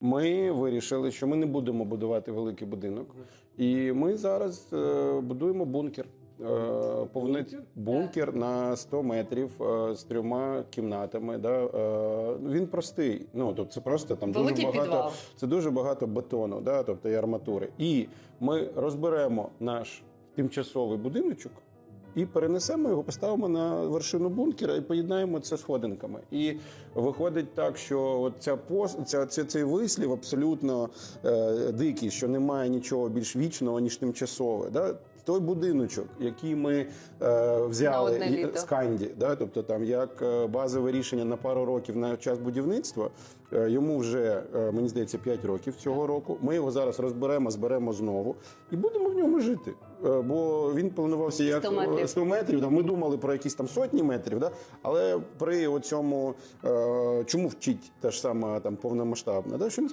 Ми вирішили, що ми не будемо будувати великий будинок, і ми зараз е, будуємо бункер. Е, повни... бункер на 100 метрів е, з трьома кімнатами. Да? Е, він простий. Ну тобто це просто там дуже багато. підвал. Це дуже багато бетону, да? тобто і арматури. І ми розберемо наш тимчасовий будиночок. І перенесемо його, поставимо на вершину бункера і поєднаємо це сходинками. І виходить так, що от ця пос, ця, ця, цей вислів абсолютно е, дикий, що немає нічого більш вічного, ніж тимчасове. Да? Той будиночок, який ми е, взяли з Канді, да? тобто там як е, базове рішення на пару років на час будівництва, е, йому вже е, мені здається 5 років цього року. Ми його зараз розберемо, зберемо знову і будемо в ньому жити. Е, Бо він планувався як 100 метрів. е, 100 метрів. да, Ми думали про якісь там сотні метрів, да? але при оцьому е, чому вчить та ж сама там повномасштабна, да? що ми